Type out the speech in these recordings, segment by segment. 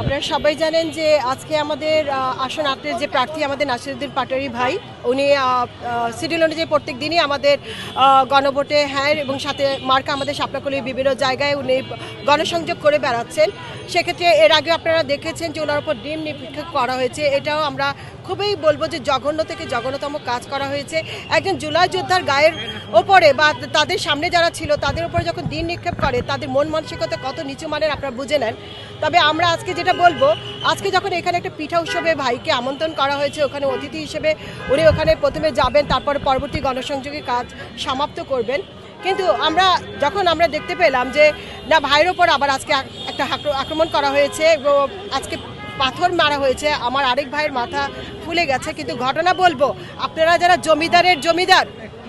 আপনারা সবাই জানেন যে আজকে আমাদের আসন আটের যে প্রার্থী আমাদের নাসিরুদ্দিন পাটারি ভাই, উনি সিডিউল অনুযায়ী প্রত্যেক দিনই আমাদের গণভোটে হ্যাঁ এবং সাথে মার্কা আমাদের সাপলাকলির বিভিন্ন জায়গায় উনি গণসংযোগ করে বেড়াচ্ছেন। সেক্ষেত্রে এর আগে আপনারা দেখেছেন যে ওনার উপর ডিম নিরীক্ষা করা হয়েছে। এটাও আমরা খুবই বলব যে জঘন্য থেকে জঘন্যতম কাজ করা হয়েছে। একজন জুলাই যোদ্ধার গায়ের ওপরে বা তাদের সামনে যারা ছিল, তাদের উপরে যখন দিন নিক্ষেপ করে, তাদের মন মানসিকতা কত নিচু মানের আপনারা বুঝে নেন। তবে আমরা আজকে যেটা বলব, আজকে যখন এখানে একটা পিঠা উৎসবে ভাইকে আমন্ত্রণ করা হয়েছে, ওখানে অতিথি হিসেবে উনি ওখানে প্রথমে যাবেন, তারপর পরবর্তী গণসংযোগী কাজ সমাপ্ত করবেন। কিন্তু আমরা যখন আমরা দেখতে পেলাম যে, না, ভাইয়ের ওপর আবার আজকে একটা আক্রমণ করা হয়েছে আজকে পাথর মারা হয়েছে, আমার আরেক ভাইয়ের মাথা ফুলে গেছে। কিন্তু ঘটনা বলব, আপনারা যারা জমিদারের জমিদার,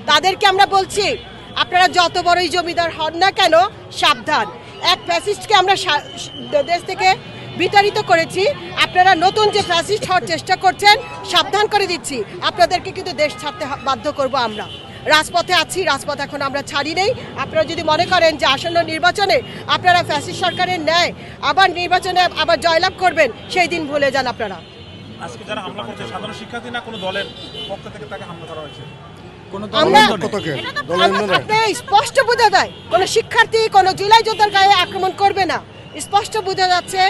তাদেরকে আমরা বলছি, আপনারা যত বড়ই জমিদার হন না কেন, সাবধান। এক ফ্যাসিস্টকে আমরা দেশ থেকে বিতাড়িত করেছি। আপনারা নতুন যে ফ্যাসিস্ট হওয়ার চেষ্টা করছেন, সাবধান করে দিচ্ছি। আপনাদেরকে কিন্তু দেশ ছাড়তে বাধ্য করব আমরা। রাজপথে আছি, রাজপথ এখন আমরা ছাড়ি নেই। আপনারা যদি মনে করেন যে আসন্ন নির্বাচনে আপনারা ফ্যাসিস্ট সরকারের ন্যায় আবার নির্বাচনে আবার জয়লাভ করবেন, সেই দিন ভুলে যান আপনারা। আজকে যারা হামলা করছে, সাধারণ শিক্ষার্থী না কোনো দলের পক্ষ থেকে তাকে হামলা করা হয়েছে? আমরা স্পষ্ট বোঝা যায়। কোনো শিক্ষার্থী কোনো জুলাই যোদ্ধার গায়ে আক্রমণ করবে না। স্পষ্ট বোঝা যাচ্ছে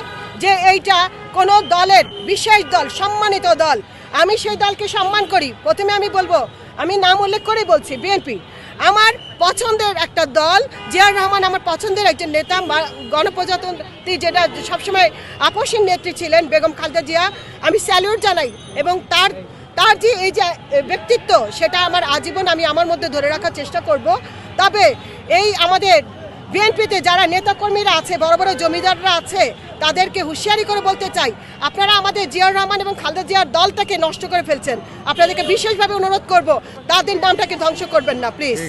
যে এইটা কোনো দলের বিশেষ দল সম্মানিত দল। আমি সেই দলকে সম্মান করি। প্রথমে আমি বলব আমি নাম উল্লেখ করে বলছি বিএনপি। আমার পছন্দের একটা দল জিয়াউর রহমান আমার পছন্দের একজন নেতা গণপ্রজাতন্ত্রী যেটা সবসময় আপসীন নেত্রী ছিলেন বেগম খালেদা জিয়া। আমি স্যালিউট জানাই এবং তার তার যে এই যে ব্যক্তিত্ব, সেটা আমার আজীবন আমি আমার মধ্যে ধরে রাখার চেষ্টা করব। তবে এই আমাদের বিএনপিতে যারা নেতাকর্মীরা আছে, বড় বড় জমিদাররা আছে, তাদেরকে হুঁশিয়ারি করে বলতে চাই, আপনারা আমাদের জিয়াউর রহমান এবং খালদা জিয়ার দলটাকে নষ্ট করে ফেলছেন। আপনাদেরকে বিশেষভাবে অনুরোধ করব, তাদের নামটাকে ধ্বংস করবেন না, প্লিজ।